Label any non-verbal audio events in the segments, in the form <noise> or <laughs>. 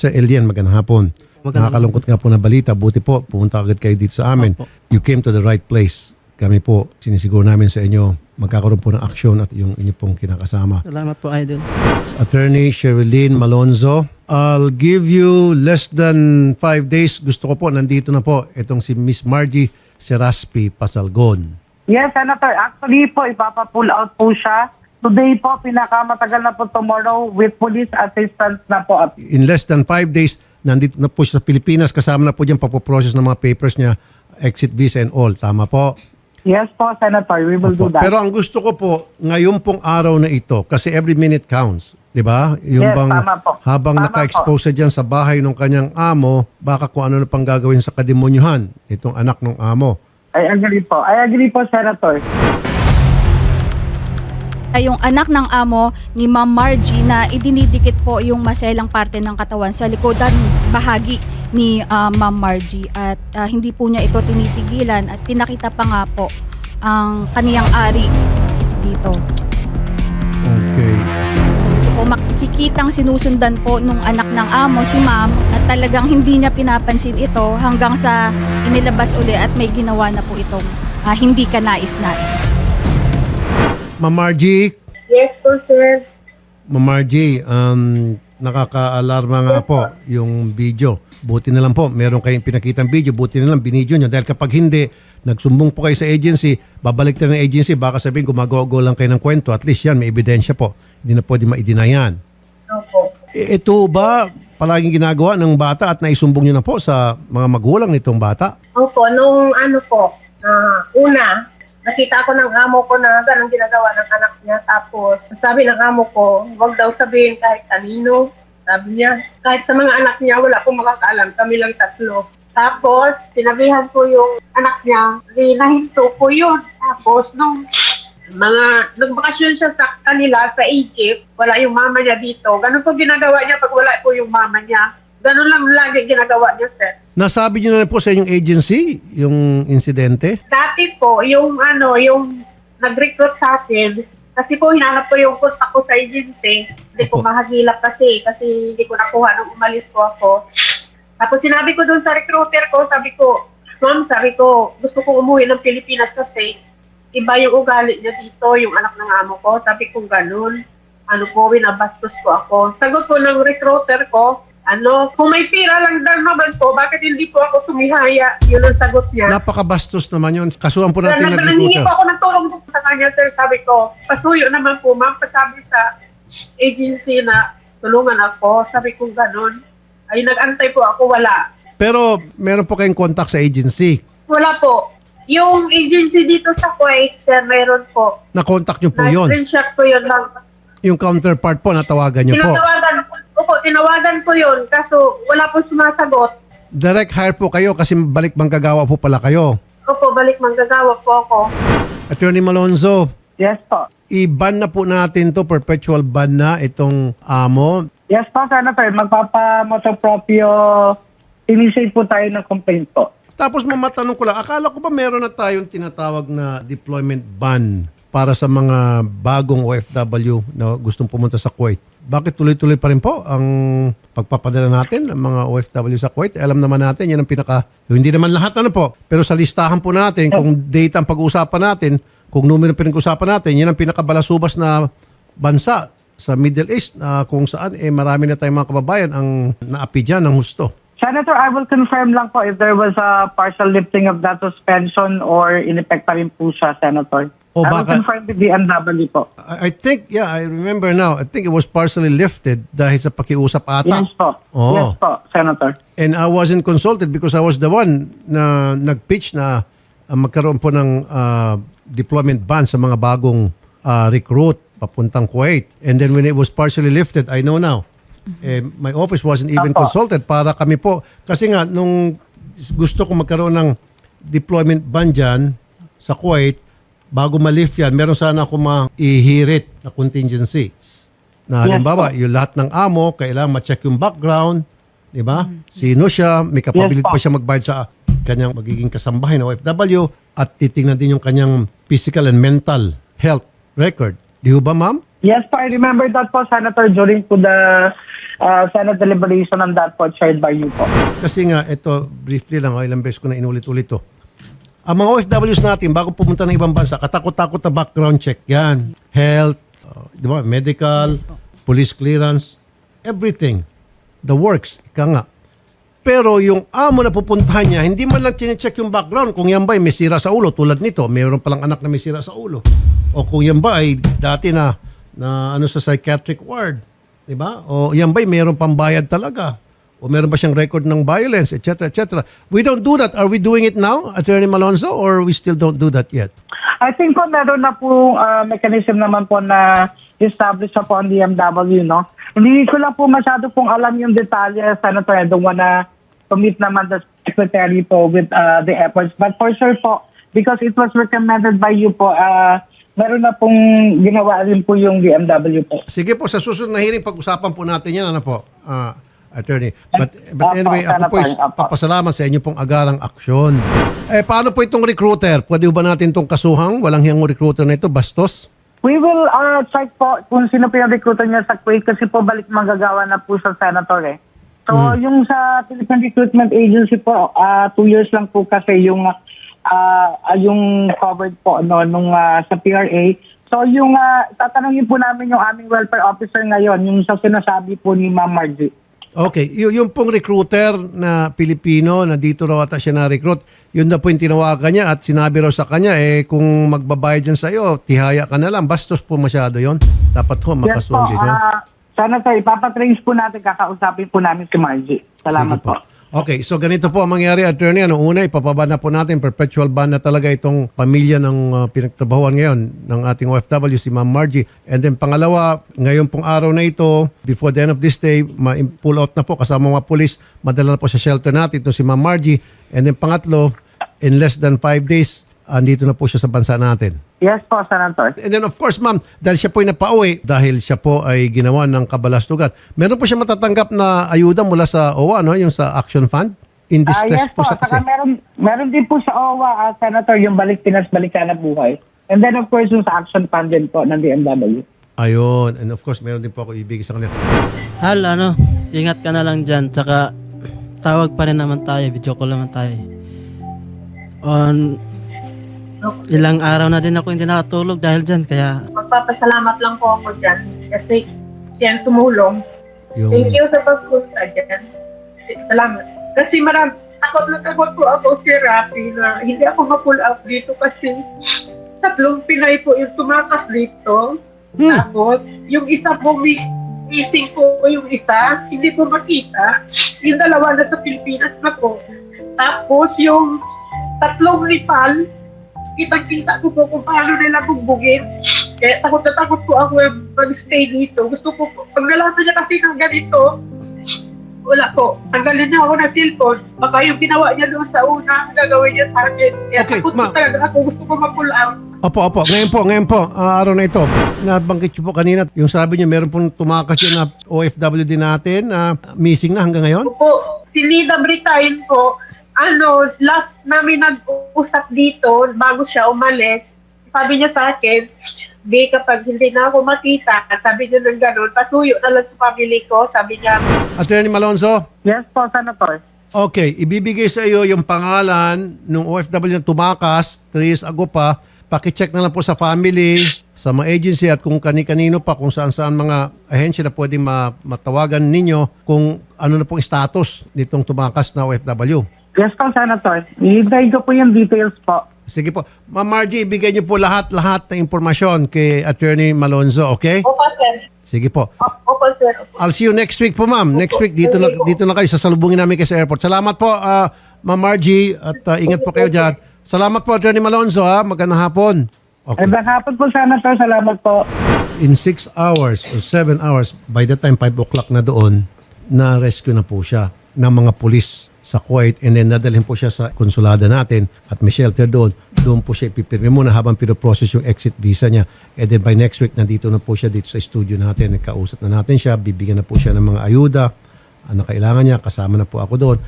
Sir Elian, magandang hapon. Nakakalungkot nga po na balita. Buti po, pumunta agad kayo dito sa amin. You came to the right place. Kami po, sinisiguro namin sa inyo, magkakaroon po ng aksyon at yung inyo pong kinakasama. Salamat po, Idol. Attorney Sherilyn Malonzo, I'll give you less than five days. Gusto ko po, nandito na po, itong si Miss Margie Seraspi Pasalgon. Yes, Senator. Actually po, ipapa-pull out po siya. Today po, pinakamatagal na po tomorrow with police assistance na po. In less than five days, nandito na po siya sa Pilipinas. Kasama na po dyan papoprocess ng mga papers niya, exit visa and all. Tama po? Yes po, Senator. We will Opo. do that. Pero ang gusto ko po, ngayon pong araw na ito, kasi every minute counts. Di ba? Yung Yes, bang tama po. habang Tama naka-expose siya dyan sa bahay ng kanyang amo, baka kung ano na pang gagawin sa kademonyuhan, itong anak ng amo. I agree po. I agree po, Senator. Ay yung anak ng amo ni Ma'am Margie na idinidikit po yung maselang parte ng katawan sa likodan bahagi ni ah, Ma'am Margie at ah, hindi po niya ito tinitigilan at pinakita pa nga po ang kaniyang ari dito. Okay. So ito po makikitang sinusundan po nung anak ng amo si Ma'am at talagang hindi niya pinapansin ito hanggang sa inilabas uli at may ginawa na po itong ah, hindi ka nais-nais. Ma'am Margie, Yes po, sir. Ma'am Margie, um, nakaka-alarma nga po yung video. Buti na lang po, meron kayong pinakitang video, buti na lang binidyo nyo. Dahil kapag hindi, nagsumbong po kayo sa agency, babalik tayo ng agency, baka sabihin gumagogo lang kayo ng kwento. At least yan, may ebidensya po. Hindi na pwede maidinayan. Opo. E, ito ba palaging ginagawa ng bata at naisumbong nyo na po sa mga magulang nitong bata? Opo, nung ano po, ah, una, nakita ko ng amo ko na ganun ginagawa ng anak niya. Tapos, sabi ng amo ko, huwag daw sabihin kahit kanino. Sabi niya, kahit sa mga anak niya, wala akong makakaalam. Kami lang tatlo. Tapos, sinabihan ko yung anak niya, di nahinto ko yun. Tapos, nung mga, nung bakasyon siya sa kanila sa Egypt, wala yung mama niya dito. Ganun po ginagawa niya pag wala po yung mama niya. Ganun lang lagi ginagawa niya, sir. Nasabi nyo na rin po sa inyong agency yung insidente? Dati po, yung ano, yung nag-recruit sa akin, kasi po hinanap ko yung contact ko sa agency. Hindi ko Opo. mahagilap kasi, kasi hindi ko nakuha nung umalis po ako. Tapos sinabi ko dun sa recruiter ko, sabi ko, Ma'am, sabi ko, gusto ko umuwi ng Pilipinas kasi iba yung ugali niya dito, yung anak ng amo ko. Sabi ko, ganun. Ano po, winabastos ko ako. Sagot po ng recruiter ko, ano, kung may pira lang daw naman po, bakit hindi po ako sumihaya? Yun ang sagot niya. Napakabastos naman yun. Kasuhan po natin nanghingi recruiter. po ako ng tulong sa kanya, sir. Sabi ko, pasuyo naman po, ma'am. Pasabi sa agency na tulungan ako. Sabi ko ganun. Ay, nag-antay po ako, wala. Pero meron po kayong contact sa agency. Wala po. Yung agency dito sa Kuwait, sir, meron po. Na-contact nyo po yun. Na-screenshot ko yun lang. Yung counterpart po, natawagan nyo po. Tinatawagan opo, tinawagan ko yun. Kaso, wala po sumasagot. Direct hire po kayo kasi balik manggagawa po pala kayo. Opo, balik manggagawa po ako. Attorney Malonzo, Yes po. i-ban na po natin to perpetual ban na itong amo. Yes po, Senator. Magpapa-motopropyo, initiate po tayo ng complaint po. Tapos mamatanong ko lang, akala ko ba meron na tayong tinatawag na deployment ban para sa mga bagong OFW na gustong pumunta sa Kuwait? Bakit tuloy-tuloy pa rin po ang pagpapadala natin ng mga OFW sa Kuwait? Alam naman natin, yan ang pinaka... Hindi naman lahat ano po, pero sa listahan po natin, kung data ang pag-uusapan natin, kung numero ang pinag-uusapan natin, yan ang pinakabalasubas na bansa sa Middle East na kung saan eh marami na tayong mga kababayan ang naapi dyan ng husto. Senator, I will confirm lang po if there was a partial lifting of that suspension or in-effect pa rin po siya, Senator. O I will baka- confirm with the NW po. I I think, yeah, I remember now. I think it was partially lifted dahil sa pakiusap ata. Yes po. Oo. Yes po, Senator. And I wasn't consulted because I was the one na nag-pitch na uh, magkaroon po ng uh, deployment ban sa mga bagong uh, recruit papuntang Kuwait. And then when it was partially lifted, I know now. Eh, my office wasn't even consulted para kami po. Kasi nga, nung gusto ko magkaroon ng deployment ban dyan sa Kuwait, bago ma-lift yan, meron sana ako maihirit na contingency. Na Yes halimbawa, yung lahat ng amo, kailangan ma-check yung background, di ba? Sino siya, may kapabilit Yes, po. pa siya magbayad sa kanyang magiging kasambahay na OFW at titingnan din yung kanyang physical and mental health record. Di ho ba, ma'am? Yes po, I remember that po, Senator, during to the uh, Senate deliberation on that po, chaired by you po. Kasi nga, ito, briefly lang, oh, ilang beses ko na inulit-ulit to. Ang mga OFWs natin, bago pumunta ng ibang bansa, katakot-takot na background check yan. Health, uh, di ba, medical, police clearance, everything. The works, ika nga. Pero yung amo na pupuntahan niya, hindi man lang chinecheck yung background. Kung yan ba ay may sira sa ulo, tulad nito, mayroon palang anak na may sira sa ulo. O kung yan ba ay dati na, na ano sa psychiatric ward. Di ba? O yan ba ay mayroon pambayad talaga. O meron ba siyang record ng violence, etc. etc. We don't do that. Are we doing it now, Attorney Malonzo, or we still don't do that yet? I think po meron na po uh, mechanism naman po na established na po ang DMW, no? Hindi ko lang po masyado pong alam yung detalye, Senator. I don't wanna commit naman the secretary po with uh, the efforts. But for sure po, because it was recommended by you po, uh, meron na pong ginawa rin po yung DMW po. Sige po, sa susunod na hearing, pag-usapan po natin yan, ano po, ah, Attorney. But, but anyway, ako po is papasalamat sa inyo pong agarang aksyon. Eh, paano po itong recruiter? Pwede ba natin itong kasuhang? Walang hiyang recruiter na ito, bastos? We will uh, check po kung sino po yung recruiter niya sa Kuwait kasi po balik magagawa na po sa senator eh. So yung sa Philippine Recruitment Agency po, uh, two years lang po kasi yung uh, yung covered po no, nung uh, sa PRA. So yung uh, tatanungin po namin yung aming welfare officer ngayon, yung sa sinasabi po ni Ma'am Margie. Okay, y- yung pong recruiter na Pilipino na dito raw ata siya na-recruit, yun na po yung tinawagan niya at sinabi raw sa kanya, eh kung magbabayad yan sa iyo, tihaya ka na lang. Bastos po masyado yon. Dapat ho, Yes po, makasuhan yun. uh, Senator, ipapatrace po natin, kakausapin po namin si Margie. Salamat Sige po. Okay, so ganito po ang mangyari, attorney. Ano, una, ipapaba na po natin, perpetual ban na talaga itong pamilya ng uh, pinagtrabahuan ngayon ng ating OFW, si Ma'am Margie. And then pangalawa, ngayon pong araw na ito, before the end of this day, ma-pull out na po kasama mga polis, madala na po sa shelter natin ito si Ma'am Margie. And then pangatlo, in less than five days, andito na po siya sa bansa natin. Yes po, Senator. And then of course, ma'am, dahil siya po ay napauwi, dahil siya po ay ginawa ng kabalastugan, meron po siya matatanggap na ayuda mula sa OWA, no? yung sa Action Fund? In Ah, distress yes po po, kasi. saka meron, meron din po sa OWA, ah, Senator, yung Balik Pinas, Balikan na Buhay. And then of course yung sa Action Fund din po ng DMW. Ayun. And of course, meron din po ako ibigay sa kanila. Hal, ano, ingat ka na lang dyan. Tsaka, tawag pa rin naman tayo. Video call naman tayo. On, ilang araw na din ako hindi nakatulog dahil dyan. Kaya, Magpapasalamat lang po ako dyan kasi siya ang tumulong. Yung, Thank you sa pagpunta dyan. Salamat. Kasi marami, takot na takot po ako si Rafi na hindi ako ma-pull out dito kasi tatlong Pinay po yung tumakas dito. Hmm. Tapos, yung isa po miss, missing po yung isa, hindi po makita. Yung dalawa na sa Pilipinas na po. Tapos, yung tatlong Nepal, kitang-kita ko po kung paano nila bugbugin. Kaya takot na takot po ako mag-stay dito. Gusto ko po, pag nalaman niya kasi ng ganito, wala po. Tanggalin niya ako ng cellphone. Baka yung ginawa niya doon sa una, gagawin niya sa akin. Kaya Okay, takot ma- talaga ako. Gusto ko mag-pull out. opo, opo. Ngayon po, ngayon po, ah, araw na ito. Nabanggit niyo po kanina, yung sabi niyo, meron pong tumakas yun na OFW din natin, na missing na hanggang ngayon? po, si Lida Britain po, ano, last namin nag-usap dito, bago siya umalis, sabi niya sa akin, di kapag hindi na ako makita, sabi niya ng ganun, pasuyo na lang sa family ko, sabi niya, Attorney Malonzo? Yes po, Senator. Okay, ibibigay sa iyo yung pangalan ng OFW na tumakas, 3 years ago pa. Pakicheck na lang po sa family, sa mga agency at kung kani-kanino pa, kung saan-saan mga ahensya na pwedeng ma- matawagan ninyo kung ano na pong status nitong tumakas na OFW. Yes po, Senator. Hihintay ko po yung details po. Sige po. Ma'am Margie, ibigay niyo po lahat-lahat ng impormasyon kay Attorney Malonzo, okay? Opo, sir. Sige po. Opo, sir. Opo. I'll see you next week po, ma'am. Next week, dito na, dito na kayo. Sasalubungin namin kayo sa airport. Salamat po, ah, Ma'am Margie. At ah, ingat po kayo dyan. Salamat po, Attorney Malonzo, ha. Magandang hapon. Okay. Magandang hapon po, Senator. Salamat po. In 6 hours or 7 hours, by the time 5 o'clock na doon, na-rescue na po siya ng mga pulis sa Kuwait and then nadalhin po siya sa konsulada natin at may shelter doon. Doon po siya ipipirme muna habang pinoprocess yung exit visa niya. And then by next week, nandito na po siya dito sa studio natin. Nagkausap na natin siya. Bibigyan na po siya ng mga ayuda. Ano kailangan niya. Kasama na po ako doon.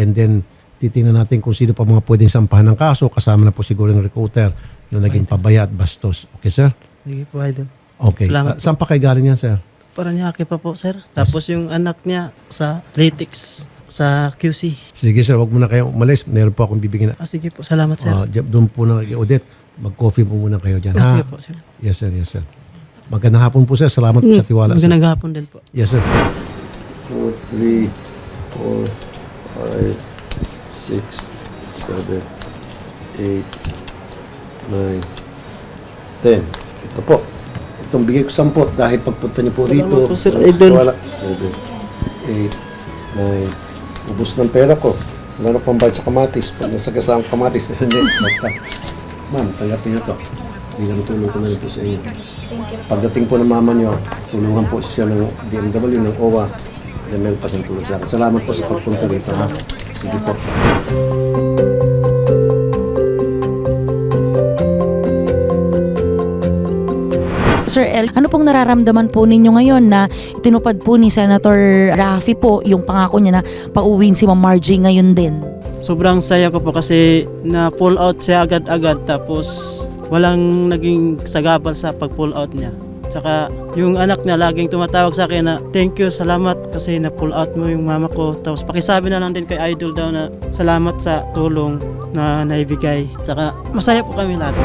And then titingnan natin kung sino pa mga pwedeng sampahan ng kaso. Kasama na po siguro yung recruiter yung naging pabaya at bastos. Okay, sir? sige po, idol. Okay. Salamat Ah, saan pa kayo galing yan, sir? Paranaque pa po, sir. Tapos yung anak niya sa Latex, sa QC. Sige, sir. Huwag muna kayo umalis. Meron po akong bibigyan na Ah, sige po, salamat, sir. Ah, doon po na kay Odette. Mag-coffee po muna kayo dyan. Ah, ha? sige po, sir. Yes, sir. Yes, sir. Magandang hapon po, sir. Salamat po sa tiwala. sir. Magandang hapon din po. Yes, sir. 2, 3, 4, 5, 6, 7, 8, 9, 10. Ito po. Itong bigay ko 10 dahil pagpunta niyo po Salamat rito. po, Sir Idol. wala. 7, 8, 9. Ubus ng pera ko. Wala na pang bayad sa kamatis. Pag nasagasaan ang kamatis, <laughs> hindi. Basta. Ma'am, tanggapin niyo to. Bilang tulong ko na rin po sa inyo. Pagdating po ng mama niyo, tulungan po siya ng DMW, ng OWA, na meron pa siyang tulong sa akin. Salamat po sa pagpunta dito, ha? Sige po. Sir El, ano pong nararamdaman po ninyo ngayon na tinupad po ni Senator Raffy po yung pangako niya na pauwiin si Ma'am Margie ngayon din? Sobrang saya ko po kasi na pull out siya agad-agad tapos walang naging sagabal sa pag-pull out niya. Tsaka yung anak niya laging tumatawag sa akin na thank you, salamat kasi na pull out mo yung mama ko. Tapos pakisabi na lang din kay Idol daw na salamat sa tulong na naibigay. Tsaka masaya po kami lahat.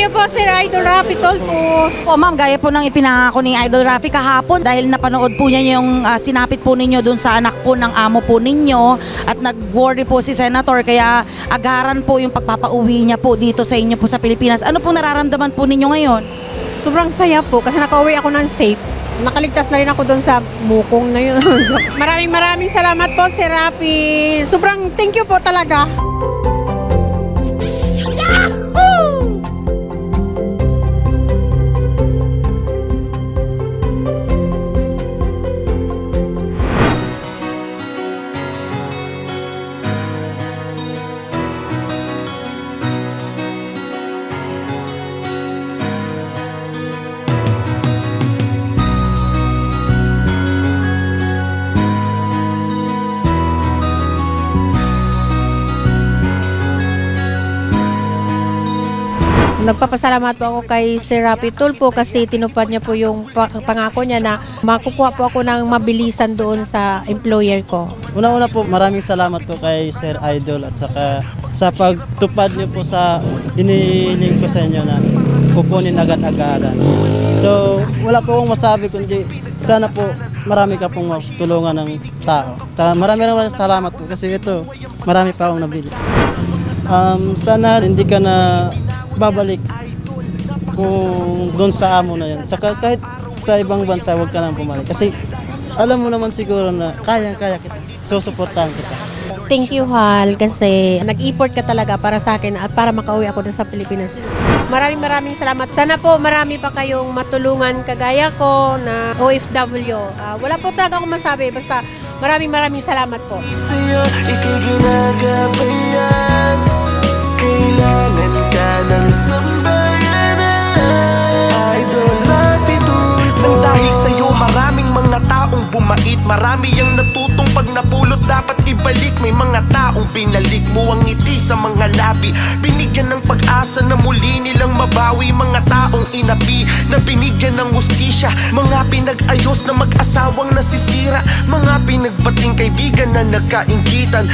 You po, Sir Idol Rapi Tolpo. Po ma'am, gaya po ng ipinangako ni Idol Raffy kahapon dahil napanood po niya yung ah, sinapit po ninyo dun sa anak po ng amo po ninyo at nag-worry po si Senator kaya agaran po yung pagpapauwi niya po dito sa inyo po sa Pilipinas. Ano pong nararamdaman po ninyo ngayon? Sobrang saya po kasi nakauwi ako ng safe. Nakaligtas na rin ako doon sa mukong na yun. <laughs> maraming maraming salamat po, Sir Rapi. Sobrang thank you po talaga. Nagpapasalamat po ako kay Sir Rapi Tulpo kasi tinupad niya po yung pa- pangako niya na makukuha po ako ng mabilisan doon sa employer ko. Una-una po, maraming salamat po kay Sir Idol at saka sa pagtupad niyo po sa hinihiling ko sa inyo na kukunin agad-agaran. So, wala po akong masabi kundi sana po marami ka pong tulungan ng tao. Saka marami maraming salamat po kasi ito, marami pa akong nabili. Um, sana hindi ka na babalik kung doon sa amo na yun. Saka kahit sa ibang bansa, huwag ka nang bumalik. Kasi alam mo naman siguro na kaya-kaya kita. Susuportahan kita. Thank you, Hal, kasi nag-effort ka talaga para sa akin at para makauwi ako sa Pilipinas. Maraming maraming salamat. Sana po marami pa kayong matulungan kagaya ko na OFW. Ah, wala po talaga akong masabi. Basta maraming maraming salamat po. sa'yo Ika'y ginagabayan ng sambayanan Idol Rapitul Nang dahil sa'yo maraming mga taong bumait. Marami ang natutong pag napulot. Dapat ibalik May mga taong binalik mo ang ngiti sa mga labi. Binigyan ng pag-asa na muli nilang mabawi. Mga taong inapi na binigyan ng ustisya. Mga pinag-ayos na mag-asawang nasisira. Mga pinagbating kaibigan na nagkaingitan